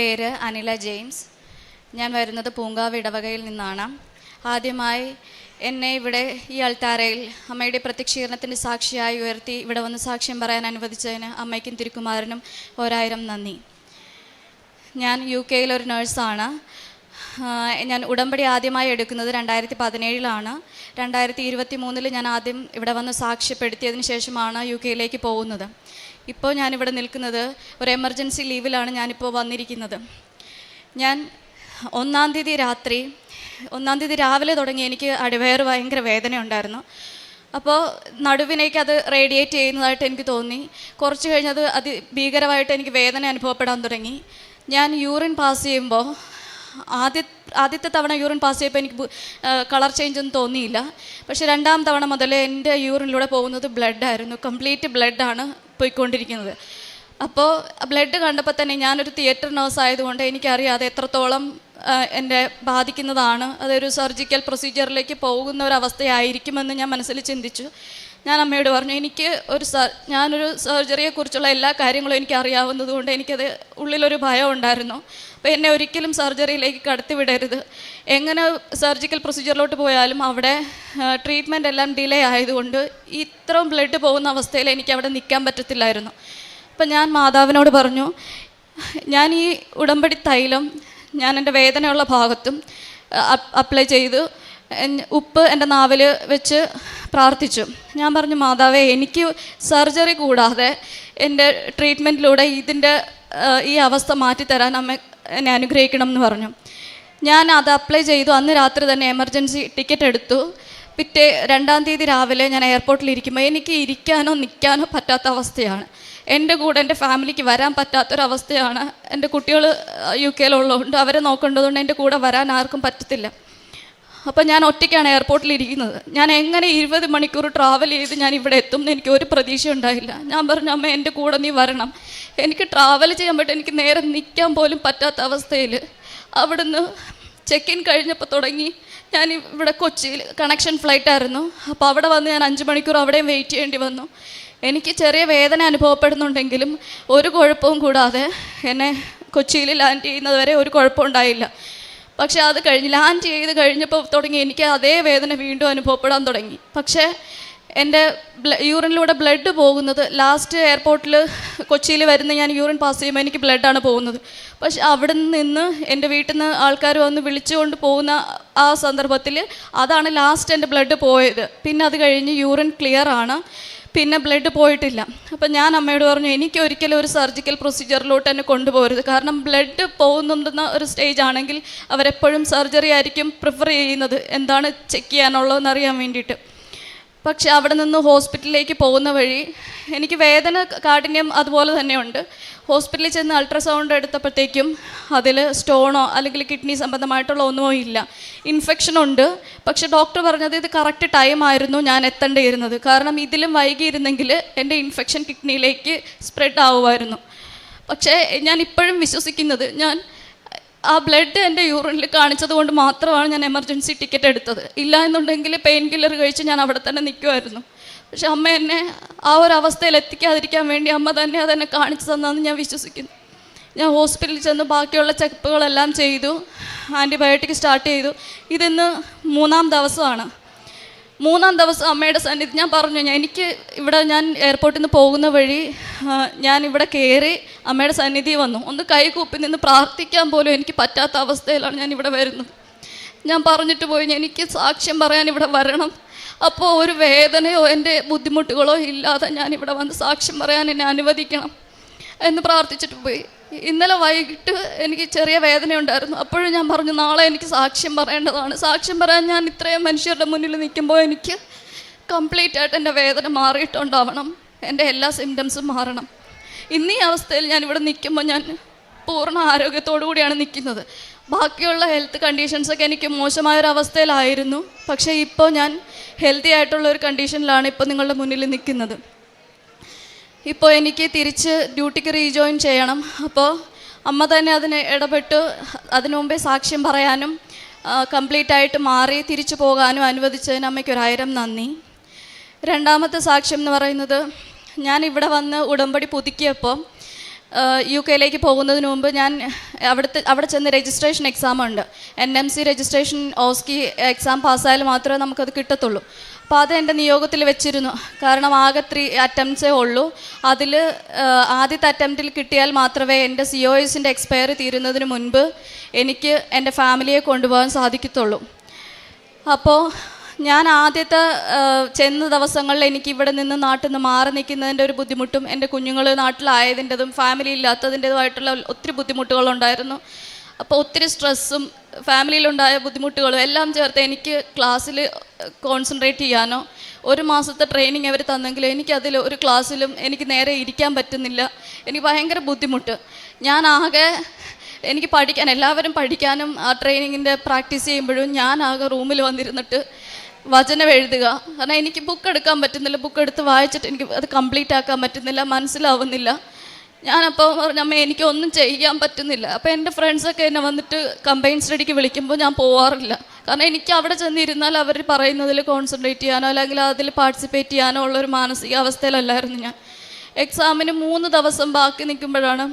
പേര് അനില ജെയിംസ്. ഞാൻ വരുന്നത് പൂങ്കാവ് ഇടവകയിൽ നിന്നാണ്. ആദ്യമായി എന്നെ ഇവിടെ ഈ അൾത്താരയിൽ അമ്മയുടെ പ്രത്യക്ഷീകരണത്തിന്റെ സാക്ഷിയായി ഉയർത്തി ഇവിടെ വന്ന് സാക്ഷ്യം പറയാൻ അനുവദിച്ചതിന് അമ്മയ്ക്കും തിരുക്കുമാരനും ഒരായിരം നന്ദി. ഞാൻ യു കെയിലൊരു നേഴ്സാണ്. ഞാൻ ഉടമ്പടി ആദ്യമായി എടുക്കുന്നത് രണ്ടായിരത്തി പതിനേഴിലാണ് രണ്ടായിരത്തി ഇരുപത്തി മൂന്നിൽ ഞാൻ ആദ്യം ഇവിടെ വന്ന് സാക്ഷ്യപ്പെടുത്തിയതിന് ശേഷമാണ് യു കെയിലേക്ക് പോകുന്നത്. ഇപ്പോൾ ഞാനിവിടെ നിൽക്കുന്നത് ഒരു എമർജൻസി ലീവിലാണ് ഞാനിപ്പോൾ വന്നിരിക്കുന്നത്. ഞാൻ ഒന്നാം തീയതി രാത്രി ഒന്നാം തീയതി രാവിലെ തുടങ്ങി എനിക്ക് അടിവയറ് ഭയങ്കര വേദന ഉണ്ടായിരുന്നു. അപ്പോൾ നടുവിനേക്ക് അത് റേഡിയേറ്റ് ചെയ്യുന്നതായിട്ട് എനിക്ക് തോന്നി. കുറച്ച് കഴിഞ്ഞത് അതി ഭീകരമായിട്ട് എനിക്ക് വേദന അനുഭവപ്പെടാൻ തുടങ്ങി. ഞാൻ യൂറിൻ പാസ് ചെയ്യുമ്പോൾ ആദ്യ ആദ്യത്തെ തവണ യൂറിൻ പാസ് ചെയ്തപ്പോൾ എനിക്ക് കളർ ചേഞ്ച് ഒന്നും തോന്നിയില്ല. പക്ഷേ രണ്ടാം തവണ മുതൽ എന്റെ യൂറിനിലൂടെ പോകുന്നത് ബ്ലഡായിരുന്നു. കംപ്ലീറ്റ് ബ്ലഡാണ്. പോയിക്കൊണ്ടിരിക്കുന്നത്. അപ്പോൾ ബ്ലഡ് കണ്ടപ്പോൾ തന്നെ ഞാനൊരു തിയേറ്റർ നേഴ്സ് ആയതുകൊണ്ട് എനിക്കറിയാം അത് എത്രത്തോളം എന്നെ ബാധിക്കുന്നതാണ്. അതൊരു സർജിക്കൽ പ്രൊസീജിയറിലേക്ക് പോകുന്ന ഒരു അവസ്ഥയായിരിക്കുമെന്ന് ഞാൻ മനസ്സിൽ ചിന്തിച്ചു. ഞാൻ അമ്മയോട് പറഞ്ഞു എനിക്ക് ഒരു സർ ഞാനൊരു സർജറിയെക്കുറിച്ചുള്ള എല്ലാ കാര്യങ്ങളും എനിക്ക് അറിയാവുന്നതുകൊണ്ട് എനിക്കത് ഉള്ളിലൊരു ഭയം ഉണ്ടായിരുന്നു. അപ്പോൾ എന്നെ ഒരിക്കലും സർജറിയിലേക്ക് കടത്തിവിടരുത് എങ്ങനെ സർജിക്കൽ പ്രൊസീജിയറിലോട്ട് പോയാലും അവിടെ ട്രീറ്റ്മെന്റ് എല്ലാം ഡിലേ ആയതുകൊണ്ട് ഇത്രയും ബ്ലഡ് പോകുന്ന അവസ്ഥയിൽ എനിക്ക് അവിടെ നിൽക്കാൻ പറ്റത്തില്ലായിരുന്നു. അപ്പം ഞാൻ മാതാവിനോട് പറഞ്ഞു ഞാൻ ഈ ഉടമ്പടി തൈലം ഞാൻ എന്റെ വേദനയുള്ള ഭാഗത്തും അപ്ലൈ ചെയ്ത് ഉപ്പ് എന്റെ നാവിൽ വെച്ച് പ്രാർത്ഥിച്ചു. ഞാൻ പറഞ്ഞു മാതാവേ എനിക്ക് സർജറി കൂടാതെ എന്റെ ട്രീറ്റ്മെന്റിലൂടെ ഇതിന്റെ ഈ അവസ്ഥ മാറ്റിത്തരാൻ അമ്മ എന്നെ അനുഗ്രഹിക്കണം എന്ന് പറഞ്ഞു. ഞാൻ അത് അപ്ലൈ ചെയ്തു. അന്ന് രാത്രി തന്നെ എമർജൻസി ടിക്കറ്റ് എടുത്തു. പിറ്റേ രണ്ടാം തീയതി രാവിലെ ഞാൻ എയർപോർട്ടിൽ ഇരിക്കുമ്പോൾ എനിക്ക് ഇരിക്കാനോ നിൽക്കാനോ പറ്റാത്ത അവസ്ഥയാണ്. എന്റെ കൂടെ എന്റെ ഫാമിലിക്ക് വരാൻ പറ്റാത്തൊരവസ്ഥയാണ്. എന്റെ കുട്ടികൾ യു കെയിലുള്ളതുകൊണ്ട് അവരെ നോക്കേണ്ടതുകൊണ്ട് എന്റെ കൂടെ വരാൻ ആർക്കും പറ്റത്തില്ല. അപ്പോൾ ഞാൻ ഒറ്റയ്ക്കാണ് എയർപോർട്ടിൽ ഇരിക്കുന്നത്. ഞാൻ എങ്ങനെ ഇരുപത് മണിക്കൂർ ട്രാവൽ ചെയ്ത് ഞാൻ ഇവിടെ എത്തും എന്ന് എനിക്ക് ഒരു പ്രതീക്ഷ ഉണ്ടായില്ല. ഞാൻ പറഞ്ഞു അമ്മ എന്റെ കൂടെ നീ വരണം. എനിക്ക് ട്രാവൽ ചെയ്യാൻ പറ്റും. എനിക്ക് നേരെ നിൽക്കാൻ പോലും പറ്റാത്ത അവസ്ഥയിൽ അവിടുന്ന് ചെക്ക് ഇൻ കഴിഞ്ഞപ്പോൾ തുടങ്ങി ഞാൻ ഇവിടെ കൊച്ചിയിൽ കണക്ഷൻ ഫ്ലൈറ്റ് ആയിരുന്നു. അപ്പോൾ അവിടെ വന്ന് ഞാൻ അഞ്ച് മണിക്കൂർ അവിടെയും വെയിറ്റ് ചെയ്യേണ്ടി വന്നു. എനിക്ക് ചെറിയ വേദന അനുഭവപ്പെടുന്നുണ്ടെങ്കിലും ഒരു കുഴപ്പവും കൂടാതെ എന്നെ കൊച്ചിയിൽ ലാൻഡ് ചെയ്യുന്നത് വരെ ഒരു കുഴപ്പവും ഉണ്ടായില്ല. പക്ഷേ അത് കഴിഞ്ഞ് ലാൻഡ് ചെയ്ത് കഴിഞ്ഞപ്പോൾ തുടങ്ങി. എനിക്ക് അതേ വേദന വീണ്ടും അനുഭവപ്പെടാൻ തുടങ്ങി. പക്ഷേ എന്റെ യൂറിനിലൂടെ ബ്ലഡ് പോകുന്നത് ലാസ്റ്റ് എയർപോർട്ടിൽ കൊച്ചിയിൽ വരുന്ന ഞാൻ യൂറിൻ പാസ് ചെയ്യുമ്പോൾ എനിക്ക് ബ്ലഡാണ് പോകുന്നത്. പക്ഷെ അവിടെ നിന്ന് എന്റെ വീട്ടിൽ നിന്ന് ആൾക്കാർ വന്ന് വിളിച്ചുകൊണ്ട് പോകുന്ന ആ സന്ദർഭത്തിൽ അതാണ് ലാസ്റ്റ് എന്റെ ബ്ലഡ് പോയത്. പിന്നെ അത് കഴിഞ്ഞ് യൂറിൻ ക്ലിയർ ആണ്. പിന്നെ ബ്ലഡ് പോയിട്ടില്ല. അപ്പം ഞാൻ അമ്മയോട് പറഞ്ഞു എനിക്ക് ഒരിക്കലും ഒരു സർജിക്കൽ പ്രൊസീജിയറിലോട്ട് തന്നെ കൊണ്ടുപോകരുത്. കാരണം ബ്ലഡ് പോകുന്നുണ്ടെന്ന ഒരു സ്റ്റേജ് ആണെങ്കിൽ അവരെപ്പോഴും സർജറി ആയിരിക്കും പ്രിഫർ ചെയ്യുന്നത്. എന്താണ് ചെക്ക് ചെയ്യാനുള്ളതെന്ന് അറിയാൻ വേണ്ടിയിട്ട്. പക്ഷെ അവിടെ നിന്ന് ഹോസ്പിറ്റലിലേക്ക് പോകുന്ന വഴി എനിക്ക് വേദന കാഠിന്യം അതുപോലെ തന്നെയുണ്ട്. ഹോസ്പിറ്റലിൽ ചെന്ന് അൾട്രാസൗണ്ട് എടുത്തപ്പോഴത്തേക്കും അതിൽ സ്റ്റോണോ അല്ലെങ്കിൽ കിഡ്നി സംബന്ധമായിട്ടുള്ള ഒന്നുമോ ഇല്ല. ഇൻഫെക്ഷൻ ഉണ്ട്. പക്ഷെ ഡോക്ടർ പറഞ്ഞത് ഇത് കറക്റ്റ് ടൈം ആയിരുന്നു ഞാൻ എത്തേണ്ടിയിരുന്നത്. കാരണം ഇതിലും വൈകിയിരുന്നെങ്കിൽ എന്റെ ഇൻഫെക്ഷൻ കിഡ്നിയിലേക്ക് സ്പ്രെഡ് ആവുമായിരുന്നു. പക്ഷേ ഞാൻ ഇപ്പോഴും വിശ്വസിക്കുന്നത് ഞാൻ ആ ബ്ലഡ് എന്റെ യൂറിനിൽ കാണിച്ചത് കൊണ്ട് മാത്രമാണ് ഞാൻ എമർജൻസി ടിക്കറ്റ് എടുത്തത്. ഇല്ല എന്നുണ്ടെങ്കിൽ പെയിൻ കില്ലർ കഴിച്ച് ഞാൻ അവിടെ തന്നെ നിൽക്കുമായിരുന്നു. പക്ഷെ അമ്മ എന്നെ ആ ഒരു അവസ്ഥയിൽ എത്തിക്കാതിരിക്കാൻ വേണ്ടി അമ്മ തന്നെ അതെന്നെ കാണിച്ചു തന്നതെന്ന് ഞാൻ വിശ്വസിക്കുന്നു. ഞാൻ ഹോസ്പിറ്റലിൽ ചെന്ന് ബാക്കിയുള്ള ചെക്കപ്പുകളെല്ലാം ചെയ്തു. ആന്റിബയോട്ടിക് സ്റ്റാർട്ട് ചെയ്തു. ഇതിന്ന് മൂന്നാം ദിവസമാണ്. മൂന്നാം ദിവസം അമ്മയുടെ സന്നിധി ഞാൻ പറഞ്ഞു ഞാൻ എനിക്ക് ഇവിടെ ഞാൻ എയർപോർട്ടിൽ നിന്ന് പോകുന്ന വഴി ഞാൻ ഇവിടെ കയറി അമ്മയുടെ സന്നിധി വന്നു. ഒന്ന് കൈകൂപ്പി നിന്ന് പ്രാർത്ഥിക്കാൻ പോലും എനിക്ക് പറ്റാത്ത അവസ്ഥയിലാണ് ഞാൻ ഇവിടെ വരുന്നത്. ഞാൻ പറഞ്ഞിട്ട് പോയി എനിക്ക് സാക്ഷ്യം പറയാൻ ഇവിടെ വരണം. അപ്പോൾ ഒരു വേദനയോ എന്റെ ബുദ്ധിമുട്ടുകളോ ഇല്ലാതെ ഞാൻ ഇവിടെ വന്ന് സാക്ഷ്യം പറയാൻ എന്നെ അനുവദിക്കണം എന്ന് പ്രാർത്ഥിച്ചിട്ട് പോയി. ഇന്നലെ വൈകിട്ട് എനിക്ക് ചെറിയ വേദന ഉണ്ടായിരുന്നു അപ്പോഴും ഞാൻ പറഞ്ഞു നാളെ എനിക്ക് സാക്ഷ്യം പറയേണ്ടതാണ്. സാക്ഷ്യം പറയാൻ ഞാൻ ഇത്രയും മനുഷ്യരുടെ മുന്നിൽ നിൽക്കുമ്പോൾ എനിക്ക് കംപ്ലീറ്റ് ആയിട്ട് എന്റെ വേദന മാറിയിട്ടുണ്ടാവണം. എന്റെ എല്ലാ സിംറ്റംസും മാറണം. ഇന്നീ അവസ്ഥയിൽ ഞാൻ ഇവിടെ നിൽക്കുമ്പോൾ ഞാൻ പൂർണ ആരോഗ്യത്തോടു കൂടിയാണ് നിൽക്കുന്നത്. ബാക്കിയുള്ള ഹെൽത്ത് കണ്ടീഷൻസൊക്കെ എനിക്ക് മോശമായ ഒരു അവസ്ഥയിലായിരുന്നു പക്ഷേ ഇപ്പോൾ ഞാൻ ഹെൽത്തി ആയിട്ടുള്ള ഒരു കണ്ടീഷനിലാണ് ഇപ്പോൾ നിങ്ങളുടെ മുന്നിൽ നിൽക്കുന്നത്. ഇപ്പോൾ എനിക്ക് തിരിച്ച് ഡ്യൂട്ടിക്ക് റീജോയിൻ ചെയ്യണം. അപ്പോൾ അമ്മ തന്നെ അതിന് ഇടപെട്ട് അതിനു മുമ്പേ സാക്ഷ്യം പറയാനും കംപ്ലീറ്റ് ആയിട്ട് മാറി തിരിച്ചു പോകാനും അനുവദിച്ചതിന് അമ്മയ്ക്ക് ഒരായിരം നന്ദി. രണ്ടാമത്തെ സാക്ഷ്യം എന്ന് പറയുന്നത് ഞാൻ ഇവിടെ വന്ന് ഉടമ്പടി പുതുക്കിയപ്പോൾ യു കെയിലേക്ക് പോകുന്നതിന് മുമ്പ് ഞാൻ അവിടുത്തെ അവിടെ ചെന്ന് രജിസ്ട്രേഷൻ എക്സാം ഉണ്ട്. N M C registration OSCE exam പാസ്സായാൽ മാത്രമേ നമുക്കത് കിട്ടത്തുള്ളൂ. അപ്പോൾ അത് എന്റെ നിയോഗത്തിൽ വെച്ചിരുന്നു. കാരണം ആകെ ത്രീ അറ്റംപ്റ്റ്സേ ഉള്ളൂ. അതിൽ ആദ്യത്തെ അറ്റംപ്റ്റിൽ കിട്ടിയാൽ മാത്രമേ എന്റെ സി ഒ എസിന്റെ എക്സ്പയറി തീരുന്നതിന് മുൻപ് എനിക്ക് എന്റെ ഫാമിലിയെ കൊണ്ടുപോകാൻ സാധിക്കത്തുള്ളൂ. അപ്പോൾ ഞാൻ ആദ്യത്തെ ചെന്ന ദിവസങ്ങളിൽ എനിക്ക് ഇവിടെ നിന്ന് നാട്ടിൽ നിന്ന് മാറി നിൽക്കുന്നതിന്റെ ഒരു ബുദ്ധിമുട്ടും എന്റെ കുഞ്ഞുങ്ങൾ നാട്ടിലായതിന്റെതും ഫാമിലി ഇല്ലാത്തതിന്റെതുമായിട്ടുള്ള ഒത്തിരി ബുദ്ധിമുട്ടുകളുണ്ടായിരുന്നു. അപ്പോൾ ഒത്തിരി സ്ട്രെസ്സും ഫാമിലിയിലുണ്ടായ ബുദ്ധിമുട്ടുകളും എല്ലാം ചേർത്ത് എനിക്ക് ക്ലാസ്സിൽ കോൺസെൻട്രേറ്റ് ചെയ്യാനോ ഒരു മാസത്തെ ട്രെയിനിങ് അവർ തന്നെങ്കിലും എനിക്കതിൽ ഒരു ക്ലാസ്സിലും എനിക്ക് നേരെ ഇരിക്കാൻ പറ്റുന്നില്ല. എനിക്ക് ഭയങ്കര ബുദ്ധിമുട്ട്. ഞാൻ ആകെ എനിക്ക് പഠിക്കാൻ എല്ലാവരും പഠിക്കാനും ആ ട്രെയിനിങ്ങിന്റെ പ്രാക്ടീസ് ചെയ്യുമ്പോഴും ഞാൻ ആകെ റൂമിൽ വന്നിരുന്നിട്ട് വചനം എഴുതുക കാരണം എനിക്ക് ബുക്ക് എടുക്കാൻ പറ്റുന്നില്ല ബുക്ക് എടുത്ത് വായിച്ചിട്ട് എനിക്ക് അത് കംപ്ലീറ്റ് ആക്കാൻ പറ്റുന്നില്ല മനസ്സിലാവുന്നില്ല. ഞാനപ്പോൾ പറഞ്ഞു അമ്മ എനിക്കൊന്നും ചെയ്യാൻ പറ്റുന്നില്ല. അപ്പോൾ എന്റെ ഫ്രണ്ട്സൊക്കെ എന്നെ വന്നിട്ട് കമ്പൈൻ സ്റ്റഡിക്ക് വിളിക്കുമ്പോൾ ഞാൻ പോവാറില്ല. കാരണം എനിക്ക് അവിടെ ചെന്നിരുന്നാൽ അവർ പറയുന്നതിൽ കോൺസെൻട്രേറ്റ് ചെയ്യാനോ അല്ലെങ്കിൽ അതിൽ പാർട്ടിസിപ്പേറ്റ് ചെയ്യാനോ ഉള്ളൊരു മാനസികാവസ്ഥയിലല്ലായിരുന്നു ഞാൻ. എക്സാമിന് മൂന്ന് ദിവസം ബാക്കി നിൽക്കുമ്പോഴാണ്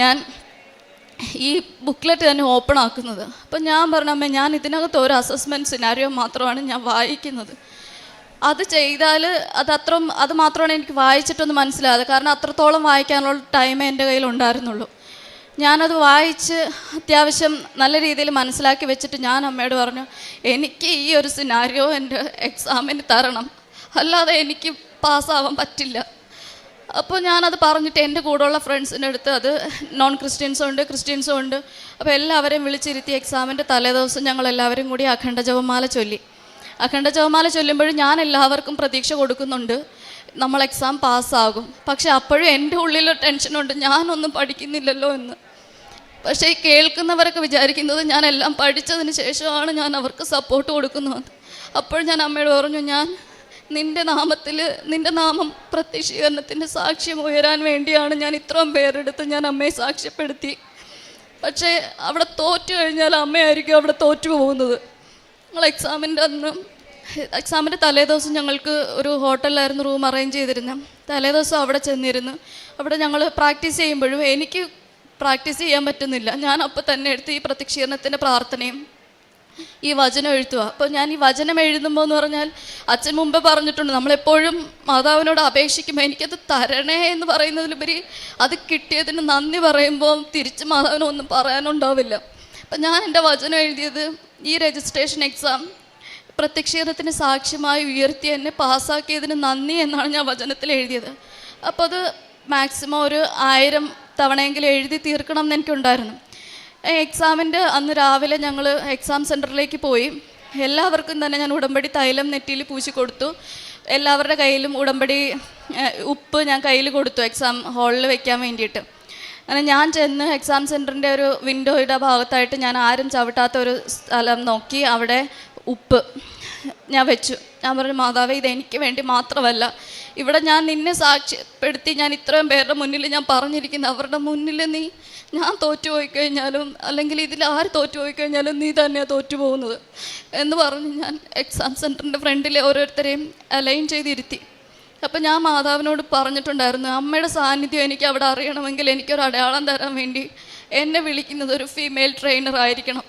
ഞാൻ ഈ ബുക്ക്ലെറ്റ് തന്നെ ഓപ്പൺ ആക്കുന്നത്. അപ്പം ഞാൻ പറഞ്ഞ ഞാൻ ഇതിനകത്ത് ഒരു അസസ്മെന്റ് സിനാരിയോ മാത്രമാണ് ഞാൻ വായിക്കുന്നത്. അത് ചെയ്താൽ അത് അത്ര അത് മാത്രമാണ് എനിക്ക് വായിച്ചിട്ടൊന്ന് മനസ്സിലായത് കാരണം അത്രത്തോളം വായിക്കാനുള്ള ടൈമേ എന്റെ കയ്യിൽ ഉണ്ടായിരുന്നുള്ളൂ. ഞാനത് വായിച്ച് അത്യാവശ്യം നല്ല രീതിയിൽ മനസ്സിലാക്കി വെച്ചിട്ട് ഞാൻ അമ്മയോട് പറഞ്ഞു എനിക്ക് ഈ ഒരു സിനാരിയോ എന്റെ എക്സാമിന് തരണം. അല്ലാതെ എനിക്ക് പാസ്സാവാൻ പറ്റില്ല. അപ്പോൾ ഞാനത് പറഞ്ഞിട്ട് എന്റെ കൂടെയുള്ള ഫ്രണ്ട്സിന്റെ അടുത്ത് അത് നോൺ ക്രിസ്ത്യൻസും ഉണ്ട് ക്രിസ്ത്യൻസും ഉണ്ട്. അപ്പോൾ എല്ലാവരെയും വിളിച്ചിരുത്തി എക്സാമിന്റെ തലേദിവസം ഞങ്ങൾ എല്ലാവരും കൂടി അഖണ്ഡ ജപമാല ചൊല്ലി. അഖണ്ഡ ജപമാല ചൊല്ലുമ്പോഴും ഞാൻ എല്ലാവർക്കും പ്രതീക്ഷ കൊടുക്കുന്നുണ്ട്. നമ്മൾ എക്സാം പാസ്സാകും. പക്ഷെ അപ്പോഴും എന്റെ ഉള്ളിൽ ടെൻഷനുണ്ട് ഞാനൊന്നും പഠിക്കുന്നില്ലല്ലോ എന്ന്. പക്ഷേ ഈ കേൾക്കുന്നവരൊക്കെ വിചാരിക്കുന്നത് ഞാൻ എല്ലാം പഠിച്ചതിന് ശേഷമാണ് ഞാൻ അവർക്ക് സപ്പോർട്ട് കൊടുക്കുന്നത്. അപ്പോൾ ഞാൻ അമ്മയോട് പറഞ്ഞു ഞാൻ നിന്റെ നാമത്തിൽ നിന്റെ നാമം പ്രത്യക്ഷീകരണത്തിന്റെ സാക്ഷ്യം ഉയരാൻ വേണ്ടിയാണ് ഞാൻ ഇത്രയും പേരെടുത്ത് ഞാൻ അമ്മയെ സാക്ഷ്യപ്പെടുത്തി. പക്ഷേ അവിടെ തോറ്റു കഴിഞ്ഞാൽ അമ്മയായിരിക്കും അവിടെ തോറ്റു പോകുന്നത്. ഞങ്ങൾ എക്സാമിന്റെ അന്ന് എക്സാമിന്റെ തലേദിവസം ഞങ്ങൾക്ക് ഒരു ഹോട്ടലിലായിരുന്നു റൂം അറേഞ്ച് ചെയ്തിരുന്നത് തലേദിവസം അവിടെ ചെന്നിരുന്നു അവിടെ ഞങ്ങൾ പ്രാക്ടീസ് ചെയ്യുമ്പോഴും എനിക്ക് പ്രാക്ടീസ് ചെയ്യാൻ പറ്റുന്നില്ല. ഞാൻ അപ്പോൾ തന്നെ എടുത്ത് ഈ പ്രത്യക്ഷീകരണത്തിന്റെ പ്രാർത്ഥനയും ഈ വചനം എഴുത്തുക അപ്പോൾ ഞാൻ ഈ വചനം എഴുതുമ്പോൾ എന്ന് പറഞ്ഞാൽ അച്ഛൻ മുമ്പ് പറഞ്ഞിട്ടുണ്ട് നമ്മളെപ്പോഴും മാതാവിനോട് അപേക്ഷിക്കുമ്പോൾ എനിക്കത് തരണേ എന്ന് പറയുന്നതിലുപരി അത് കിട്ടിയതിന് നന്ദി പറയുമ്പോൾ തിരിച്ച് മാതാവിനൊന്നും പറയാനുണ്ടാവില്ല. അപ്പം ഞാൻ എന്റെ വചനം എഴുതിയത് ഈ രജിസ്ട്രേഷൻ എക്സാം പ്രത്യക്ഷീകരണത്തിന് സാക്ഷ്യമായി ഉയർത്തി എന്നെ പാസ്സാക്കിയതിന് നന്ദി എന്നാണ് ഞാൻ വചനത്തിൽ എഴുതിയത്. അപ്പോൾ അത് മാക്സിമം ഒരു ആയിരം തവണയെങ്കിലും എഴുതി തീർക്കണം എന്ന് എനിക്കുണ്ടായിരുന്നു. എക്സാമിന്റെ അന്ന് രാവിലെ ഞങ്ങൾ എക്സാം സെന്ററിലേക്ക് പോയി. എല്ലാവർക്കും തന്നെ ഞാൻ ഉടമ്പടി തൈലം നെറ്റിയിൽ പൂശി കൊടുത്തു. എല്ലാവരുടെ കയ്യിലും ഉടമ്പടി ഉപ്പ് ഞാൻ കയ്യിൽ കൊടുത്തു എക്സാം ഹാളിൽ വെക്കാൻ വേണ്ടിയിട്ട്. അങ്ങനെ ഞാൻ ചെന്ന് എക്സാം സെന്ററിന്റെ ഒരു വിൻഡോയുടെ ഭാഗത്തായിട്ട് ഞാൻ ആരും ചവിട്ടാത്ത ഒരു സ്ഥലം നോക്കി അവിടെ ഉപ്പ് ഞാൻ വെച്ചു. ഞാൻ പറഞ്ഞു മാതാവേ ഇത് എനിക്ക് വേണ്ടി മാത്രമല്ല. ഇവിടെ ഞാൻ നിന്നെ സാക്ഷ്യപ്പെടുത്തി ഞാൻ ഇത്രയും പേരുടെ മുന്നിൽ ഞാൻ പറഞ്ഞിരിക്കുന്നു. അവരുടെ മുന്നിൽ നീ ഞാൻ തോറ്റുപോയി കഴിഞ്ഞാലും അല്ലെങ്കിൽ ഇതിൽ ആര് തോറ്റുപോയി കഴിഞ്ഞാലും നീ തന്നെയാണ് തോറ്റുപോകുന്നത് എന്ന് പറഞ്ഞ് ഞാൻ എക്സാം സെന്ററിന്റെ ഫ്രണ്ടിൽ ഓരോരുത്തരെയും അലൈൻ ചെയ്തിരുത്തി. അപ്പം ഞാൻ മാതാവിനോട് പറഞ്ഞിട്ടുണ്ടായിരുന്നു അമ്മയുടെ സാന്നിധ്യം എനിക്ക് അവിടെ അറിയണമെങ്കിൽ എനിക്കൊരു അടയാളം തരാൻ വേണ്ടി എന്നെ വിളിക്കുന്നത് ഒരു ഫീമെയിൽ ട്രെയിനർ ആയിരിക്കണം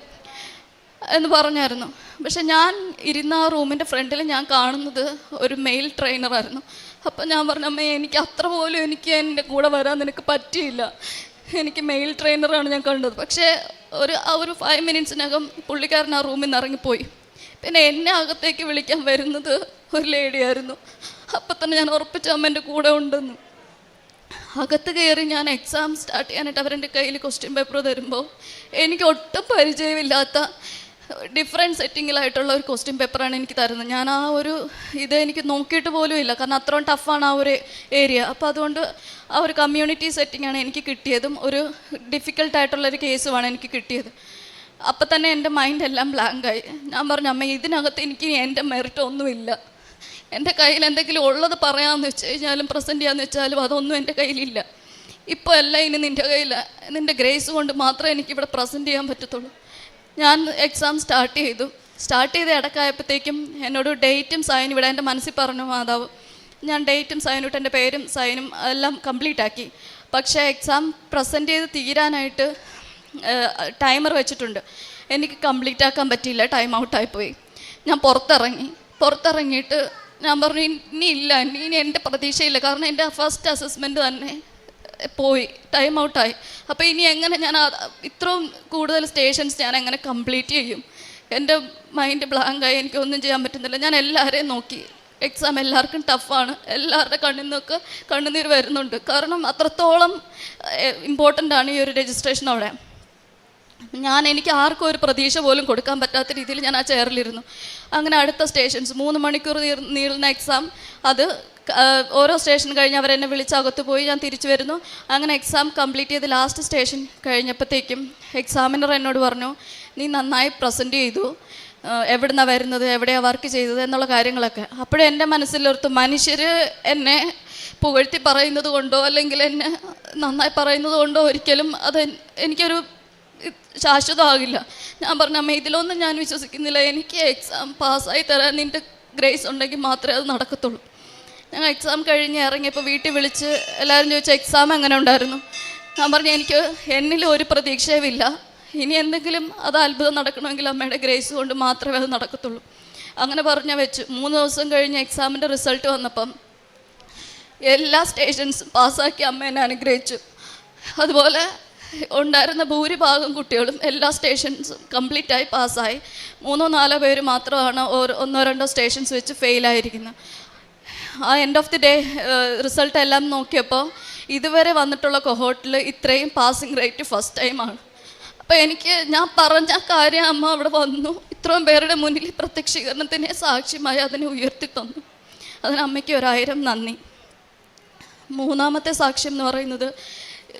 എന്ന് പറഞ്ഞായിരുന്നു. പക്ഷെ ഞാൻ ഇരുന്ന ആ റൂമിന്റെ ഫ്രണ്ടിൽ ഞാൻ കാണുന്നത് ഒരു മെയിൽ ട്രെയിനറായിരുന്നു അപ്പം ഞാൻ പറഞ്ഞു അമ്മേ എനിക്ക് അത്ര പോലും എനിക്ക് എന്റെ കൂടെ വരാൻ നിനക്ക് പറ്റിയില്ല. എനിക്ക് മെയിൽ ട്രെയിനറാണ് ഞാൻ കണ്ടത്. പക്ഷേ ഒരു ആ ഒരു ഫൈവ് മിനിറ്റ്സിനകം പുള്ളിക്കാരൻ ആ റൂമിൽ നിന്ന് ഇറങ്ങിപ്പോയി. പിന്നെ എന്നെ അകത്തേക്ക് വിളിക്കാൻ വരുന്നത് ഒരു ലേഡിയായിരുന്നു അപ്പം തന്നെ ഞാൻ ഉറപ്പിച്ച അമ്മേന്റെ കൂടെ ഉണ്ടെന്ന്. അകത്ത് കയറി ഞാൻ എക്സാം സ്റ്റാർട്ട് ചെയ്യാനായിട്ട് അവരെന്റെ കയ്യിൽ ക്വസ്റ്റ്യൻ പേപ്പർ തരുമ്പോൾ എനിക്ക് ഒട്ടും പരിചയമില്ലാത്ത ഡിഫറെന്റ് സെറ്റിങ്ങിലായിട്ടുള്ള ഒരു ക്വസ്റ്റ്യൻ പേപ്പറാണ് എനിക്ക് തരുന്നത്. ഞാൻ ആ ഒരു ഇത് എനിക്ക് നോക്കിയിട്ട് പോലും ഇല്ല. കാരണം അത്രയും ടഫാണ് ആ ഒരു ഏരിയ അപ്പോൾ അതുകൊണ്ട് ആ ഒരു കമ്മ്യൂണിറ്റി സെറ്റിങ്ങാണ് എനിക്ക് കിട്ടിയതും ഒരു ഡിഫിക്കൽട്ടായിട്ടുള്ളൊരു കേസുമാണ് എനിക്ക് കിട്ടിയത്. അപ്പം തന്നെ എന്റെ മൈൻഡ് എല്ലാം ബ്ലാങ്കായി ഞാൻ പറഞ്ഞു അമ്മ ഇതിനകത്ത് എനിക്ക് എന്റെ മെറിറ്റ് ഒന്നുമില്ല എന്റെ കയ്യിൽ എന്തെങ്കിലും ഉള്ളത് പറയാമെന്ന് വെച്ച് കഴിഞ്ഞാലും പ്രസന്റ് ചെയ്യാമെന്ന് വെച്ചാലും അതൊന്നും എന്റെ കയ്യിലില്ല. ഇപ്പോൾ എല്ലാം ഇനി നിന്റെ കയ്യിൽ നിന്റെ ഗ്രേസ് കൊണ്ട് മാത്രമേ എനിക്കിവിടെ പ്രസന്റ് ചെയ്യാൻ പറ്റത്തുള്ളൂ. ഞാൻ എക്സാം സ്റ്റാർട്ട് ചെയ്തു. സ്റ്റാർട്ട് ചെയ്ത് ഇടക്കായപ്പോഴത്തേക്കും എന്നോട് ഡേറ്റും സൈനും ഇവിടെ എന്റെ മനസ്സിൽ പറഞ്ഞു മാതാവ് ഞാൻ ഡേറ്റും സൈനും ഇട്ട് എന്റെ പേരും സൈനും എല്ലാം കംപ്ലീറ്റ് ആക്കി. പക്ഷേ എക്സാം പ്രസന്റ് ചെയ്ത് തീരാനായിട്ട് ടൈമർ വെച്ചിട്ടുണ്ട്. എനിക്ക് കംപ്ലീറ്റ് ആക്കാൻ പറ്റിയില്ല ടൈം ഔട്ടായിപ്പോയി ഞാൻ പുറത്തിറങ്ങി. പുറത്തിറങ്ങിയിട്ട് ഞാൻ പറഞ്ഞു ഇനി ഇല്ല ഇനി എന്റെ പ്രതീക്ഷയില്ല. കാരണം എന്റെ ഫസ്റ്റ് അസസ്മെന്റ് തന്നെ പോയി ടൈം ഔട്ടായി അപ്പോൾ ഇനി എങ്ങനെ ഞാൻ ഇത്രയും കൂടുതൽ സ്റ്റേഷൻസ് ഞാൻ എങ്ങനെ കംപ്ലീറ്റ് ചെയ്യും? എന്റെ മൈൻഡ് ബ്ലാങ്കായി എനിക്കൊന്നും ചെയ്യാൻ പറ്റുന്നില്ല. ഞാൻ എല്ലാവരെയും നോക്കി. എക്സാം എല്ലാവർക്കും ടഫാണ് എല്ലാവരുടെ കണ്ണിൽ നിന്നൊക്കെ കണ്ണുനീർ വരുന്നുണ്ട്. കാരണം അത്രത്തോളം ഇമ്പോർട്ടന്റ് ആണ് ഈ ഒരു രജിസ്ട്രേഷൻ അവിടെ. ഞാൻ എനിക്ക് ആർക്കും ഒരു പ്രതീക്ഷ പോലും കൊടുക്കാൻ പറ്റാത്ത രീതിയിൽ ഞാൻ ആ ചെയറിലിരുന്നു അങ്ങനെ അടുത്ത സ്റ്റേഷൻസ് മൂന്ന് മണിക്കൂർ നീളുന്ന എക്സാം അത് ഓരോ സ്റ്റേഷൻ കഴിഞ്ഞ് എന്നെ വിളിച്ച് അകത്ത് പോയി ഞാൻ തിരിച്ചു വരുന്നു. അങ്ങനെ എക്സാം കംപ്ലീറ്റ് ചെയ്ത് ലാസ്റ്റ് സ്റ്റേഷൻ കഴിഞ്ഞപ്പോഴത്തേക്കും എക്സാമിനർ എന്നോട് പറഞ്ഞു നീ നന്നായി പ്രസന്റ് ചെയ്തു. എവിടുന്നാണ് വരുന്നത് എവിടെയാണ് വർക്ക് ചെയ്തത് എന്നുള്ള കാര്യങ്ങളൊക്കെ. അപ്പോഴും എന്റെ മനസ്സിലോർത്ത് മനുഷ്യർ എന്നെ പുകഴ്ത്തി പറയുന്നത് കൊണ്ടോ അല്ലെങ്കിൽ എന്നെ നന്നായി പറയുന്നത് കൊണ്ടോ ഒരിക്കലും അത് എനിക്കൊരു ശാശ്വതമാകില്ല. ഞാൻ പറഞ്ഞ അമ്മ ഇതിലൊന്നും ഞാൻ വിശ്വസിക്കുന്നില്ല. എനിക്ക് എക്സാം പാസ്സായി തരാൻ നിന്റെ ഗ്രേസ് ഉണ്ടെങ്കിൽ മാത്രമേ അത് നടക്കത്തുള്ളൂ. ഞങ്ങൾ എക്സാം കഴിഞ്ഞ് ഇറങ്ങിയപ്പോൾ വീട്ടിൽ വിളിച്ച് എല്ലാവരും ചോദിച്ചു എക്സാം എങ്ങനെ ഉണ്ടായിരുന്നു? ഞാൻ പറഞ്ഞു എനിക്ക് എന്നിൽ ഒരു പ്രതീക്ഷയുമില്ല. ഇനി എന്തെങ്കിലും അത് അത്ഭുതം നടക്കണമെങ്കിൽ അമ്മയുടെ ഗ്രേസ് കൊണ്ട് മാത്രമേ അത് നടക്കത്തുള്ളൂ. അങ്ങനെ പറഞ്ഞ വെച്ചു. മൂന്ന് ദിവസം കഴിഞ്ഞ് എക്സാമിന്റെ റിസൾട്ട് വന്നപ്പം എല്ലാ സ്റ്റേഷൻസും പാസ്സാക്കി അമ്മ എന്നെ അനുഗ്രഹിച്ചു. അതുപോലെ ഉണ്ടായിരുന്ന ഭൂരിഭാഗം കുട്ടികളും എല്ലാ സ്റ്റേഷൻസും കംപ്ലീറ്റായി പാസ്സായി. മൂന്നോ നാലോ പേര് മാത്രമാണ് ഓരോ ഒന്നോ രണ്ടോ സ്റ്റേഷൻസ് വെച്ച് ഫെയിലായിരിക്കുന്നത് ആ end of the day result എല്ലാം നോക്കിയപ്പോൾ ഇതുവരെ വന്നിട്ടുള്ള കൊഹോട്ടിൽ ഇത്രയും പാസിംഗ് റേറ്റ് ഫസ്റ്റ് ടൈമാണ് അപ്പോൾ എനിക്ക് ഞാൻ പറഞ്ഞ കാര്യം അമ്മ അവിടെ വന്നു. ഇത്രയും പേരുടെ മുന്നിൽ പ്രത്യക്ഷീകരണത്തിനെ സാക്ഷ്യമായി അതിനെ ഉയർത്തി തന്നു. അതിന് അമ്മയ്ക്ക് ഒരായിരം നന്ദി. മൂന്നാമത്തെ സാക്ഷ്യം എന്ന് പറയുന്നത്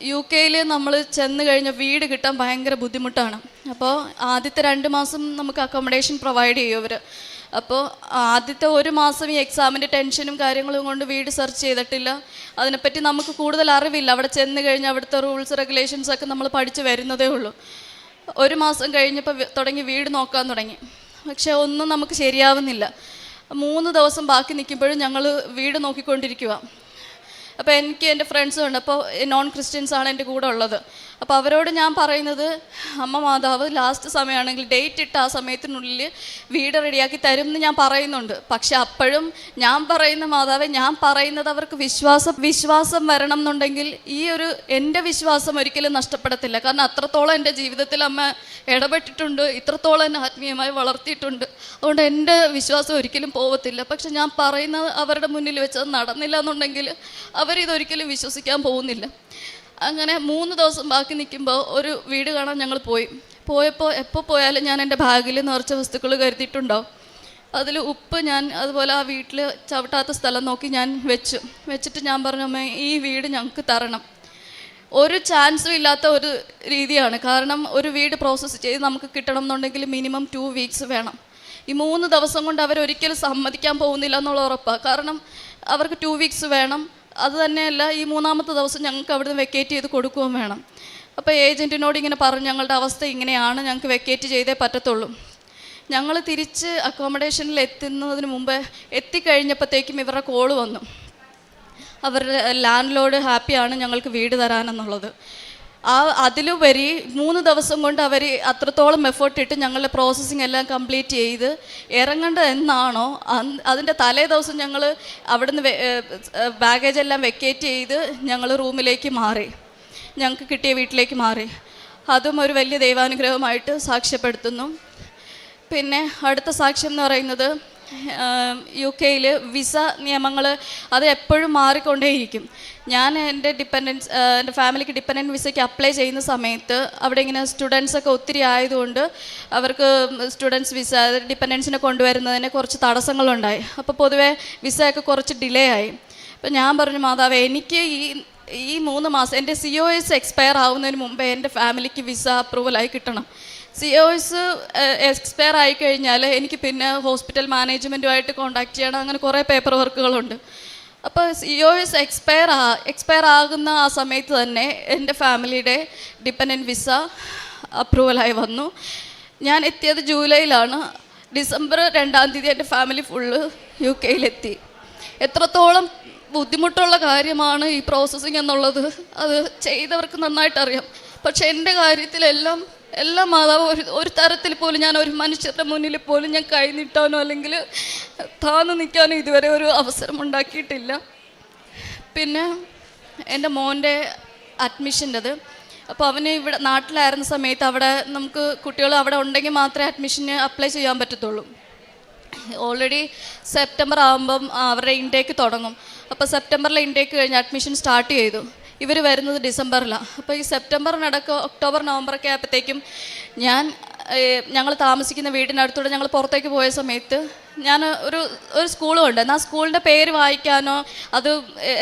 യു കെയിൽ നമ്മൾ ചെന്ന് കഴിഞ്ഞ വീട് കിട്ടാൻ ഭയങ്കര ബുദ്ധിമുട്ടാണ്. അപ്പോൾ ആദ്യത്തെ രണ്ട് മാസം നമുക്ക് അക്കോമഡേഷൻ പ്രൊവൈഡ് ചെയ്യും അവർ അപ്പോൾ ആദ്യത്തെ ഒരു മാസം ഈ എക്സാമിന്റെ ടെൻഷനും കാര്യങ്ങളും കൊണ്ട് വീട് സെർച്ച് ചെയ്തിട്ടില്ല. അതിനെപ്പറ്റി നമുക്ക് കൂടുതൽ അറിവില്ല. അവിടെ ചെന്ന് കഴിഞ്ഞ് അവിടുത്തെ റൂൾസ് റെഗുലേഷൻസ് ഒക്കെ നമ്മൾ പഠിച്ച് വരുന്നതേ ഉള്ളൂ. ഒരു മാസം കഴിഞ്ഞപ്പോൾ തുടങ്ങി വീട് നോക്കാൻ തുടങ്ങി. പക്ഷേ ഒന്നും നമുക്ക് ശരിയാവുന്നില്ല. മൂന്ന് ദിവസം ബാക്കി നിൽക്കുമ്പോഴും ഞങ്ങൾ വീട് നോക്കിക്കൊണ്ടിരിക്കുക അപ്പോൾ എനിക്ക് എന്റെ ഫ്രണ്ട്സും ഉണ്ട്. അപ്പോൾ നോൺ ക്രിസ്ത്യൻസ് ആണ് എന്റെ കൂടെ ഉള്ളത്. അപ്പോൾ അവരോട് ഞാൻ പറയുന്നത് അമ്മ മാതാവ് ലാസ്റ്റ് സമയമാണെങ്കിൽ ഡേറ്റ് ഇട്ട് ആ സമയത്തിനുള്ളിൽ വീട് റെഡിയാക്കി തരും എന്ന് ഞാൻ പറയുന്നുണ്ട്. പക്ഷെ അപ്പോഴും ഞാൻ പറയുന്ന മാതാവെ ഞാൻ പറയുന്നത് അവർക്ക് വിശ്വാസം വിശ്വാസം വരണം എന്നുണ്ടെങ്കിൽ ഈ ഒരു എന്റെ വിശ്വാസം ഒരിക്കലും നഷ്ടപ്പെടത്തില്ല. കാരണം അത്രത്തോളം എന്റെ ജീവിതത്തിൽ അമ്മ ഇടപെട്ടിട്ടുണ്ട് ഇത്രത്തോളം എന്നെ ആത്മീയമായി വളർത്തിയിട്ടുണ്ട്. അതുകൊണ്ട് എന്റെ വിശ്വാസം ഒരിക്കലും പോവത്തില്ല. പക്ഷെ ഞാൻ പറയുന്നത് അവരുടെ മുന്നിൽ വെച്ച് നടന്നില്ല എന്നുണ്ടെങ്കിൽ അവരിതൊരിക്കലും വിശ്വസിക്കാൻ പോകുന്നില്ല. അങ്ങനെ മൂന്ന് ദിവസം ബാക്കി നിൽക്കുമ്പോൾ ഒരു വീട് കാണാൻ ഞങ്ങൾ പോയി. പോയപ്പോൾ എപ്പോൾ പോയാലും ഞാൻ എന്റെ ബാഗിൽ നിറച്ച വസ്തുക്കൾ കരുതിയിട്ടുണ്ടാവും അതിൽ ഉപ്പ് ഞാൻ അതുപോലെ ആ വീട്ടിൽ ചവിട്ടാത്ത സ്ഥലം നോക്കി ഞാൻ വെച്ചു. വെച്ചിട്ട് ഞാൻ പറഞ്ഞു അമ്മേ ഈ വീട് ഞങ്ങൾക്ക് തരണം. ഒരു ചാൻസും ഇല്ലാത്ത ഒരു രീതിയാണ്. കാരണം ഒരു വീട് പ്രോസസ്സ് ചെയ്ത് നമുക്ക് കിട്ടണം എന്നുണ്ടെങ്കിൽ മിനിമം ടു വീക്സ് വേണം. ഈ മൂന്ന് ദിവസം കൊണ്ട് അവരൊരിക്കലും സമ്മതിക്കാൻ പോകുന്നില്ല എന്നുള്ള ഉറപ്പാണ്. കാരണം അവർക്ക് ടു വീക്സ് വേണം. അത് തന്നെയല്ല ഈ മൂന്നാമത്തെ ദിവസം ഞങ്ങൾക്ക് അവിടുന്ന് വെക്കേറ്റ് ചെയ്ത് കൊടുക്കുകയും വേണം. അപ്പോൾ ഏജന്റിനോട് ഇങ്ങനെ പറഞ്ഞു ഞങ്ങളുടെ അവസ്ഥ ഇങ്ങനെയാണ് ഞങ്ങൾക്ക് വെക്കേറ്റ് ചെയ്തേ പറ്റത്തുള്ളൂ. ഞങ്ങൾ തിരിച്ച് അക്കോമഡേഷനിൽ എത്തുന്നതിന് മുമ്പ് എത്തിക്കഴിഞ്ഞപ്പോഴത്തേക്കും ഇവരുടെ കോൾ വന്നു. അവരുടെ ലാൻഡ് ലോഡ് ഹാപ്പിയാണ് ഞങ്ങൾക്ക് വീട് തരാനെന്നുള്ളത് ആ അതിലുപരി മൂന്ന് ദിവസം കൊണ്ട് അവർ അത്രത്തോളം എഫേർട്ട് ഇട്ട് ഞങ്ങളുടെ പ്രോസസ്സിങ് എല്ലാം കംപ്ലീറ്റ് ചെയ്ത് ഇറങ്ങേണ്ടത് എന്നാണോ അതിന്റെ തലേ ദിവസം ഞങ്ങൾ അവിടുന്ന് ബാഗേജ് എല്ലാം വെക്കേറ്റ് ചെയ്ത് ഞങ്ങൾ റൂമിലേക്ക് മാറി. ഞങ്ങൾക്ക് കിട്ടിയ വീട്ടിലേക്ക് മാറി. അതും ഒരു വലിയ ദൈവാനുഗ്രഹമായിട്ട് സാക്ഷ്യപ്പെടുത്തുന്നു. പിന്നെ അടുത്ത സാക്ഷ്യം എന്ന് പറയുന്നത് യു കെയിൽ വിസ നിയമങ്ങൾ അത് എപ്പോഴും മാറിക്കൊണ്ടേയിരിക്കും. ഞാൻ എന്റെ ഡിപ്പെൻഡൻസ് എന്റെ ഫാമിലിക്ക് ഡിപ്പെൻഡന്റ് വിസയ്ക്ക് അപ്ലൈ ചെയ്യുന്ന സമയത്ത് അവിടെ ഇങ്ങനെ സ്റ്റുഡൻസൊക്കെ ഒത്തിരി ആയതുകൊണ്ട് അവർക്ക് സ്റ്റുഡൻസ് വിസ ഡിപ്പെൻഡൻസിനെ കൊണ്ടുവരുന്നതിന് കുറച്ച് തടസ്സങ്ങളുണ്ടായി. അപ്പോൾ പൊതുവേ വിസയൊക്കെ കുറച്ച് ഡിലേ ആയി. അപ്പോൾ ഞാൻ പറഞ്ഞു മാതാവ് എനിക്ക് ഈ ഈ മൂന്ന് മാസം എന്റെ സി ഒ എസ് എക്സ്പയർ ആവുന്നതിന് മുമ്പേ എന്റെ ഫാമിലിക്ക് വിസ അപ്രൂവലായി കിട്ടണം. സി ഒ എസ് എക്സ്പയർ ആയി കഴിഞ്ഞാൽ എനിക്ക് പിന്നെ ഹോസ്പിറ്റൽ മാനേജ്മെന്റുമായിട്ട് കോണ്ടാക്ട് ചെയ്യണം അങ്ങനെ കുറേ പേപ്പർ വർക്കുകളുണ്ട് അപ്പോൾ സി ഒ എസ് എക്സ്പയർ ആ എക്സ്പയർ ആകുന്ന ആ സമയത്ത് തന്നെ എന്റെ ഫാമിലിയുടെ ഡിപ്പെൻഡന്റ് വിസ അപ്രൂവലായി വന്നു. ഞാൻ എത്തിയത് ജൂലൈയിലാണ്. ഡിസംബർ രണ്ടാം തീയതി എന്റെ ഫാമിലി ഫുള്ള് യു കെയിലെത്തി. എത്രത്തോളം ബുദ്ധിമുട്ടുള്ള കാര്യമാണ് ഈ പ്രോസസ്സിങ് എന്നുള്ളത് അത് ചെയ്തവർക്ക് നന്നായിട്ടറിയാം. പക്ഷെ എന്റെ കാര്യത്തിലെല്ലാം എല്ലാ മാതാവും ഒരു ഒരു തരത്തിൽ പോലും ഞാൻ ഒരു മനുഷ്യരുടെ മുന്നിൽ പോലും ഞാൻ കൈ നീട്ടാനോ അല്ലെങ്കിൽ താന്നു നിൽക്കാനോ ഇതുവരെ ഒരു അവസരം ഉണ്ടാക്കിയിട്ടില്ല. പിന്നെ എന്റെ മോന്റെ അഡ്മിഷന്റെത്. അപ്പോൾ അവന് ഇവിടെ നാട്ടിലായിരുന്ന സമയത്ത് അവിടെ നമുക്ക് കുട്ടികൾ അവിടെ ഉണ്ടെങ്കിൽ മാത്രമേ അഡ്മിഷന് അപ്ലൈ ചെയ്യാൻ പറ്റത്തുള്ളൂ. ഓൾറെഡി സെപ്റ്റംബർ ആകുമ്പം അവരുടെ ഇൻടേക്ക് തുടങ്ങും. അപ്പോൾ സെപ്റ്റംബറിലെ ഇൻടേക്ക് കഴിഞ്ഞ് അഡ്മിഷൻ സ്റ്റാർട്ട് ചെയ്തു. ഇവർ വരുന്നത് ഡിസംബറിലാണ് അപ്പോൾ ഈ സെപ്റ്റംബറിനടക്കം ഒക്ടോബർ നവംബറൊക്കെ ആയപ്പോഴത്തേക്കും ഞാൻ ഞങ്ങൾ താമസിക്കുന്ന വീടിനടുത്തൂടെ ഞങ്ങൾ പുറത്തേക്ക് പോയ സമയത്ത് ഞാൻ ഒരു ഒരു സ്കൂളും ഉണ്ട് എന്നാൽ സ്കൂളിന്റെ പേര് വായിക്കാനോ അത്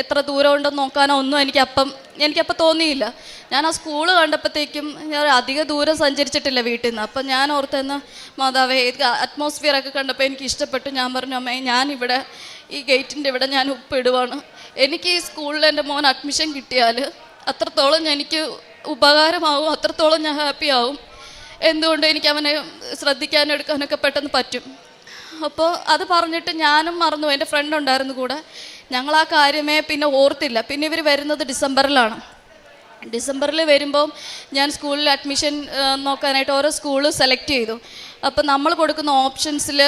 എത്ര ദൂരം ഉണ്ടെന്ന് നോക്കാനോ ഒന്നും എനിക്കപ്പം എനിക്കപ്പം തോന്നിയില്ല. ഞാൻ ആ സ്കൂൾ കണ്ടപ്പോഴത്തേക്കും ഞാൻ അധിക ദൂരം സഞ്ചരിച്ചിട്ടില്ല വീട്ടിൽ നിന്ന് അപ്പം ഞാൻ ഓർത്തെന്ന് മാതാവേ അറ്റ്മോസ്ഫിയർ ഒക്കെ കണ്ടപ്പോൾ എനിക്ക് ഇഷ്ടപ്പെട്ടു. ഞാൻ പറഞ്ഞു അമ്മേ ഞാൻ ഇവിടെ ഈ ഗേറ്റിന്റെ ഇവിടെ ഞാൻ ഉപ്പിടുവാണ്. എനിക്ക് ഈ സ്കൂളിൽ എന്റെ മോൻ അഡ്മിഷൻ കിട്ടിയാൽ അത്രത്തോളം എനിക്ക് ഉപകാരമാവും അത്രത്തോളം ഞാൻ ഹാപ്പി ആവും. എന്തുകൊണ്ട് എനിക്ക് അവനെ ശ്രദ്ധിക്കാനും എടുക്കാനൊക്കെ പെട്ടെന്ന് പറ്റും. അപ്പോൾ അത് പറഞ്ഞിട്ട് ഞാനും മറന്നു എന്റെ ഫ്രണ്ട് ഉണ്ടായിരുന്നു കൂടെ. ഞങ്ങൾ ആ കാര്യമേ പിന്നെ ഓർത്തില്ല. പിന്നെ ഇവർ വരുന്നത് ഡിസംബറിലാണ്. ഡിസംബറിൽ വരുമ്പോൾ ഞാൻ സ്കൂളിൽ അഡ്മിഷൻ നോക്കാനായിട്ട് ഓരോ സ്കൂൾ സെലക്ട് ചെയ്തു. അപ്പോൾ നമ്മൾ കൊടുക്കുന്ന ഓപ്ഷൻസിൽ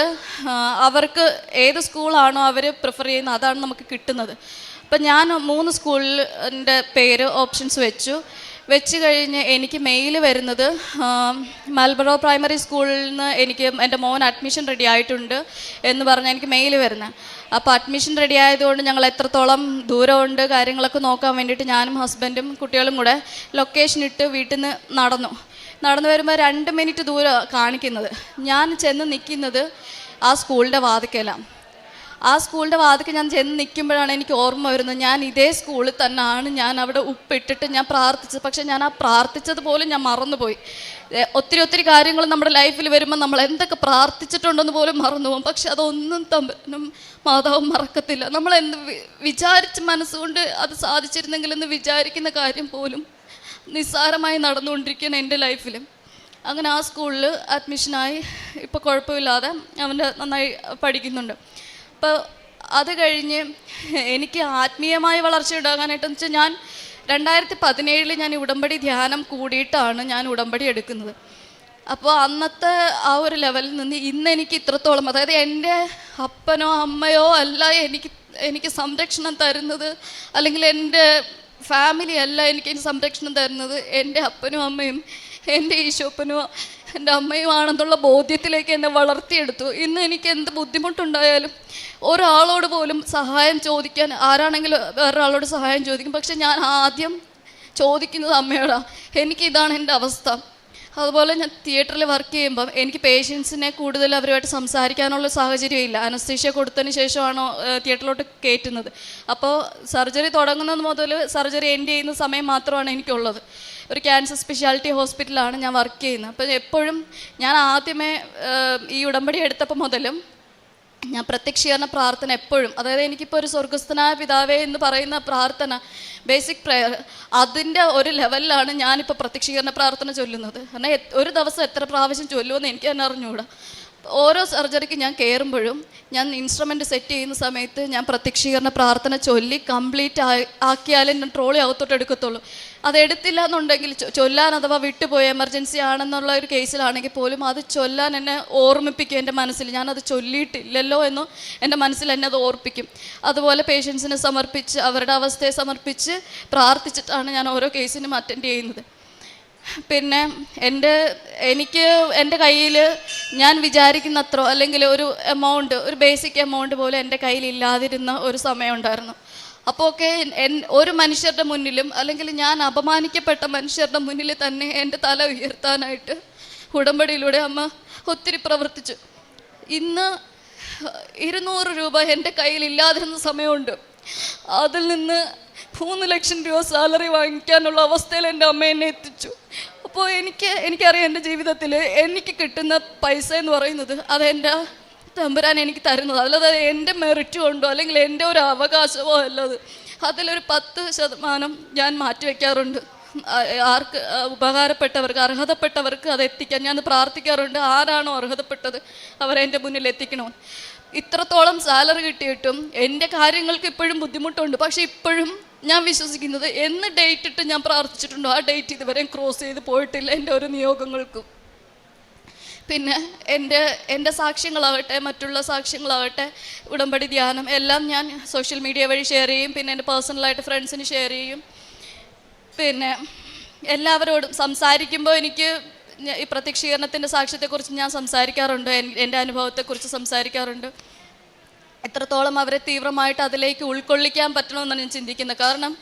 അവർക്ക് ഏത് സ്കൂളാണോ അവർ പ്രിഫർ ചെയ്യുന്നത് അതാണ് നമുക്ക് കിട്ടുന്നത്. അപ്പം ഞാൻ മൂന്ന് സ്കൂളിന്റെ പേര് ഓപ്ഷൻസ് വെച്ചു. വെച്ച് കഴിഞ്ഞ് എനിക്ക് മെയിൽ വരുന്നത് മൽബറോ പ്രൈമറി സ്കൂളിൽ നിന്ന് എനിക്ക് എന്റെ മോൻ അഡ്മിഷൻ റെഡി ആയിട്ടുണ്ട് എന്ന് പറഞ്ഞാൽ എനിക്ക് മെയിൽ വരുന്നത് അപ്പോൾ അഡ്മിഷൻ റെഡി ആയതുകൊണ്ട് ഞങ്ങൾ എത്രത്തോളം ദൂരമുണ്ട് കാര്യങ്ങളൊക്കെ നോക്കാൻ വേണ്ടിയിട്ട് ഞാനും ഹസ്ബൻഡും കുട്ടികളും കൂടെ ലൊക്കേഷൻ ഇട്ട് വീട്ടിൽ നിന്ന് നടന്നു. നടന്നു വരുമ്പോൾ രണ്ട് മിനിറ്റ് ദൂരം കാണിക്കുന്നത്. ഞാൻ ചെന്ന് നിൽക്കുന്നത് ആ സ്കൂളിന്റെ വാതിക്കലാണ്. ആ സ്കൂളിന്റെ വാതിക്ക് ഞാൻ ചെന്ന് നിൽക്കുമ്പോഴാണ് എനിക്ക് ഓർമ്മ വരുന്നത്. ഞാൻ ഇതേ സ്കൂളിൽ തന്നെയാണ് ഞാൻ അവിടെ ഉപ്പിട്ടിട്ട് ഞാൻ പ്രാർത്ഥിച്ചത്. പക്ഷേ ഞാൻ ആ പ്രാർത്ഥിച്ചത് പോലും ഞാൻ മറന്നുപോയി. ഒത്തിരി ഒത്തിരി കാര്യങ്ങൾ നമ്മുടെ ലൈഫിൽ വരുമ്പോൾ നമ്മൾ എന്തൊക്കെ പ്രാർത്ഥിച്ചിട്ടുണ്ടെന്ന് പോലും മറന്നു പോകും. പക്ഷെ അതൊന്നും തമ്പനും മാതാവും മറക്കത്തില്ല. നമ്മൾ എന്ത് വിചാരിച്ച് മനസ്സുകൊണ്ട് അത് സാധിച്ചിരുന്നെങ്കിൽ എന്ന് വിചാരിക്കുന്ന കാര്യം പോലും നിസ്സാരമായി നടന്നുകൊണ്ടിരിക്കുകയാണ് എന്റെ ലൈഫിലും. അങ്ങനെ ആ സ്കൂളിൽ അഡ്മിഷനായി. ഇപ്പോൾ കുഴപ്പമില്ലാതെ അവന്റെ നന്നായി പഠിക്കുന്നുണ്ട്. അപ്പോൾ അത് കഴിഞ്ഞ് എനിക്ക് ആത്മീയമായ വളർച്ച ഉണ്ടാകാനായിട്ടെന്ന് വെച്ചാൽ ഞാൻ രണ്ടായിരത്തി പതിനേഴിൽ ഞാൻ ഉടമ്പടി ധ്യാനം കൂടിയിട്ടാണ് ഞാൻ ഉടമ്പടി എടുക്കുന്നത്. അപ്പോൾ അന്നത്തെ ആ ഒരു ലെവലിൽ നിന്ന് ഇന്ന് എനിക്ക് ഇത്രത്തോളം അതായത് എന്റെ അപ്പനോ അമ്മയോ അല്ല എനിക്ക് എനിക്ക് സംരക്ഷണം തരുന്നത് അല്ലെങ്കിൽ എന്റെ ഫാമിലി അല്ല എനിക്ക് സംരക്ഷണം തരുന്നത് എന്റെ അപ്പനും അമ്മയും എന്റെ ഈശോപ്പനും എന്റെ അമ്മയുമാണെന്നുള്ള ബോധ്യത്തിലേക്ക് എന്നെ വളർത്തിയെടുത്തു. ഇന്ന് എനിക്ക് എന്ത് ബുദ്ധിമുട്ടുണ്ടായാലും ഒരാളോട് പോലും സഹായം ചോദിക്കാൻ ആരാണെങ്കിലും വേറൊരാളോട് സഹായം ചോദിക്കും. പക്ഷെ ഞാൻ ആദ്യം ചോദിക്കുന്നത് അമ്മയോടാണ് എനിക്ക് ഇതാണ് എന്റെ അവസ്ഥ. അതുപോലെ ഞാൻ തിയേറ്ററിൽ വർക്ക് ചെയ്യുമ്പം എനിക്ക് പേഷ്യൻസിനെ കൂടുതൽ അവരുമായിട്ട് സംസാരിക്കാനുള്ള സാഹചര്യം ഇല്ല. അനസ്തീഷ്യ കൊടുത്തതിന് ശേഷമാണോ തിയേറ്ററിലോട്ട് കയറ്റുന്നത്. അപ്പോൾ സർജറി തുടങ്ങുന്നത് മുതൽ സർജറി എൻഡ് ചെയ്യുന്ന സമയം മാത്രമാണ് എനിക്കുള്ളത്. ഒരു ക്യാൻസർ സ്പെഷ്യാലിറ്റി ഹോസ്പിറ്റലാണ് ഞാൻ വർക്ക് ചെയ്യുന്നത്. അപ്പോൾ എപ്പോഴും ഞാൻ ആദ്യമേ ഈ ഉടമ്പടി എടുത്തപ്പോൾ മുതലും ഞാൻ പ്രത്യക്ഷീകരണ പ്രാർത്ഥന എപ്പോഴും അതായത് എനിക്കിപ്പോൾ ഒരു സ്വർഗസ്ഥനായ പിതാവേ എന്ന് പറയുന്ന പ്രാർത്ഥന ബേസിക് പ്രെയർ അതിന്റെ ഒരു ലെവലിലാണ് ഞാനിപ്പോൾ പ്രത്യക്ഷീകരണ പ്രാർത്ഥന ചൊല്ലുന്നത്. കാരണം ഒരു ദിവസം എത്ര പ്രാവശ്യം ചൊല്ലുമെന്ന് എനിക്ക് തന്നെ അറിഞ്ഞുകൂടാ ഓരോ സർജറിക്ക് ഞാൻ കയറുമ്പോഴും ഞാൻ ഇൻസ്ട്രുമെന്റ് സെറ്റ് ചെയ്യുന്ന സമയത്ത് ഞാൻ പ്രത്യക്ഷീകരണ പ്രാർത്ഥന ചൊല്ലി കംപ്ലീറ്റ് ആക്കിയാലേ ഞാൻ ട്രോളി അകത്തോട്ട് എടുക്കത്തുള്ളൂ. അത് എടുത്തില്ല എന്നുണ്ടെങ്കിൽ ചൊല്ലാൻ അഥവാ വിട്ടുപോയ എമർജൻസി ആണെന്നുള്ള ഒരു കേസിലാണെങ്കിൽ പോലും അത് ചൊല്ലാൻ എന്നെ ഓർമ്മിപ്പിക്കും എന്റെ മനസ്സിൽ. ഞാനത് ചൊല്ലിയിട്ടില്ലല്ലോ എന്ന് എന്റെ മനസ്സിൽ എന്നെ അത് ഓർപ്പിക്കും. അതുപോലെ പേഷ്യൻസിനെ സമർപ്പിച്ച് അവരുടെ അവസ്ഥയെ സമർപ്പിച്ച് പ്രാർത്ഥിച്ചിട്ടാണ് ഞാൻ ഓരോ കേസിനും അറ്റൻഡ് ചെയ്യുന്നത്. പിന്നെ എന്റെ എനിക്ക് എന്റെ കയ്യിൽ ഞാൻ വിചാരിക്കുന്ന അത്ര അല്ലെങ്കിൽ ഒരു എമൗണ്ട് ഒരു ബേസിക് എമൗണ്ട് പോലും എന്റെ കയ്യിൽ ഇല്ലാതിരുന്ന ഒരു സമയമുണ്ടായിരുന്നു അപ്പോൾ ഒക്കെ ഒരു മനുഷ്യരുടെ മുന്നിലും അല്ലെങ്കിൽ ഞാൻ അപമാനിക്കപ്പെട്ട മനുഷ്യരുടെ മുന്നിൽ തന്നെ എന്റെ തല ഉയർത്താനായിട്ട് ഉടമ്പടിയിലൂടെ അമ്മ ഒത്തിരി പ്രവർത്തിച്ചു. ഇന്ന് ഇരുന്നൂറ് രൂപ എന്റെ കയ്യിൽ ഇല്ലാതിരുന്ന സമയമുണ്ട്. അതിൽ നിന്ന് മൂന്ന് ലക്ഷം രൂപ സാലറി വാങ്ങിക്കാനുള്ള അവസ്ഥയിൽ എന്റെ അമ്മ എന്നെ എത്തിച്ചു. അപ്പോൾ എനിക്ക് എനിക്കറിയാം എന്റെ ജീവിതത്തിൽ എനിക്ക് കിട്ടുന്ന പൈസ എന്ന് പറയുന്നത് അതെന്റെ തമ്പുരാൻ എനിക്ക് തരുന്നത്. അല്ലാതെ എന്റെ മെറിറ്റ് കൊണ്ടോ അല്ലെങ്കിൽ എന്റെ ഒരു അവകാശമോ അല്ലത്. അതിലൊരു പത്ത് ശതമാനം ഞാൻ മാറ്റിവെക്കാറുണ്ട് ആർക്ക് ഉപകാരപ്പെട്ടവർക്ക് അർഹതപ്പെട്ടവർക്ക് അത് എത്തിക്കാൻ ഞാൻ പ്രാർത്ഥിക്കാറുണ്ട്. ആരാണോ അർഹതപ്പെട്ടത് അവരെന്റെ മുന്നിൽ എത്തിക്കണോ? ഇത്രത്തോളം സാലറി കിട്ടിയിട്ടും എന്റെ കാര്യങ്ങൾക്ക് ഇപ്പോഴും ബുദ്ധിമുട്ടുണ്ട്. പക്ഷേ ഇപ്പോഴും ഞാൻ വിശ്വസിക്കുന്നത് എന്ന് ഡേറ്റ് ഇട്ട് ഞാൻ പ്രാർത്ഥിച്ചിട്ടുണ്ടോ? ആ ഡേറ്റ് ഇതുവരെയും ക്രോസ് ചെയ്ത് പോയിട്ടില്ല എന്റെ ഓരോ നിയോഗങ്ങൾക്കും. പിന്നെ എന്റെ എന്റെ സാക്ഷ്യങ്ങളാവട്ടെ മറ്റുള്ള സാക്ഷ്യങ്ങളാവട്ടെ ഉടമ്പടി ധ്യാനം എല്ലാം ഞാൻ സോഷ്യൽ മീഡിയ വഴി ഷെയർ ചെയ്യും. പിന്നെ എന്റെ പേഴ്സണലായിട്ട് ഫ്രണ്ട്സിന് ഷെയർ ചെയ്യും. പിന്നെ എല്ലാവരോടും സംസാരിക്കുമ്പോൾ എനിക്ക് ഈ പ്രത്യക്ഷീകരണത്തിന്റെ സാക്ഷ്യത്തെക്കുറിച്ച് ഞാൻ സംസാരിക്കാറുണ്ട്. എന്റെ അനുഭവത്തെക്കുറിച്ച് സംസാരിക്കാറുണ്ട്. എത്രത്തോളം അവരെ തീവ്രമായിട്ട് അതിലേക്ക് ഉൾക്കൊള്ളിക്കാൻ പറ്റണമെന്നാണ് ഞാൻ ചിന്തിക്കുന്നത്. കാരണം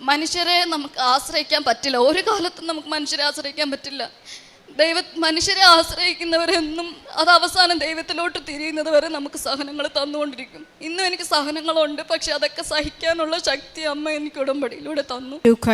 മനുഷ്യരെ നമുക്ക് ആശ്രയിക്കാൻ പറ്റില്ല. ഒരു കാലത്തും നമുക്ക് മനുഷ്യരെ ആശ്രയിക്കാൻ പറ്റില്ല. ദൈവ മനുഷ്യരെ ആശ്രയിക്കുന്നവരെന്നും അത് അവസാനം ദൈവത്തിലോട്ട് തിരിയുന്നത് വരെ നമുക്ക് സഹനങ്ങൾ തന്നുകൊണ്ടിരിക്കും. ഇന്നും എനിക്ക് സഹനങ്ങളുണ്ട്. പക്ഷെ അതൊക്കെ സഹിക്കാനുള്ള ശക്തി അമ്മ എനിക്ക് ഉടമ്പടിയിലൂടെ തന്നു.